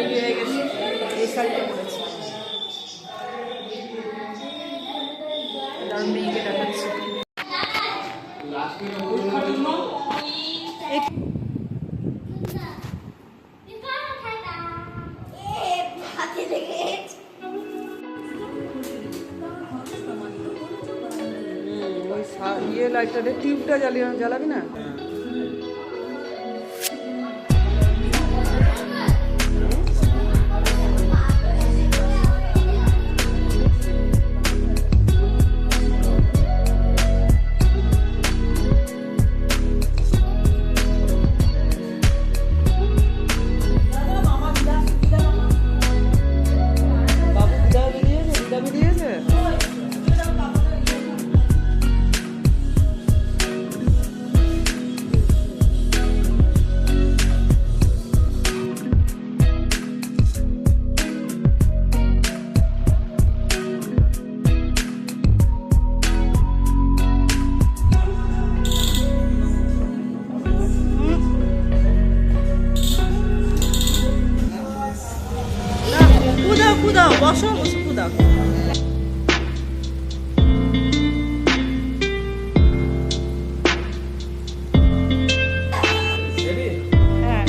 হয়ে এই শাড়িটা পরেছি মেয়েকে দেখাচ্ছি ইয়ে লাইটটা টিউবটা জ্বালিয়ে জ্বালাবি না? বসো বসো কুদাও হ্যাঁ।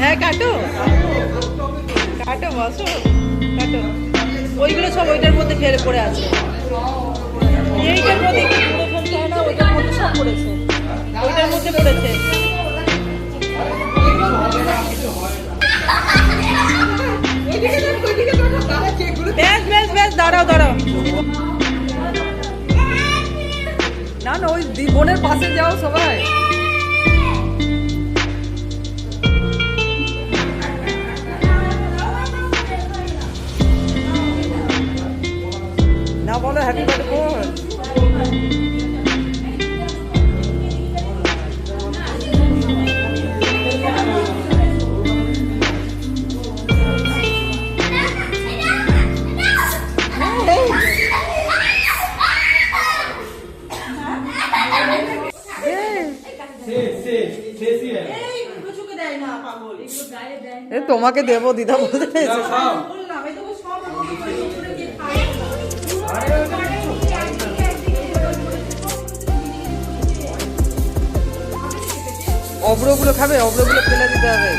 হ্যাঁ কাটো। কাটো, বসো। কাটো। ওইগুলো সব ওইটার মধ্যে ফেলে পড়ে আছে। সব পড়েছে। ওইটার মধ্যে পড়েছে। দাঁড়াও দাঁড়াও। না না ওই বোনের পাশে যাও সবাই। না বলো হ্যাপি বার্থডে এ তোমাকে দেব দিদা বলতে। অব্রগুলো খাবে অব্রগুলো ফেলে দিতে হবে।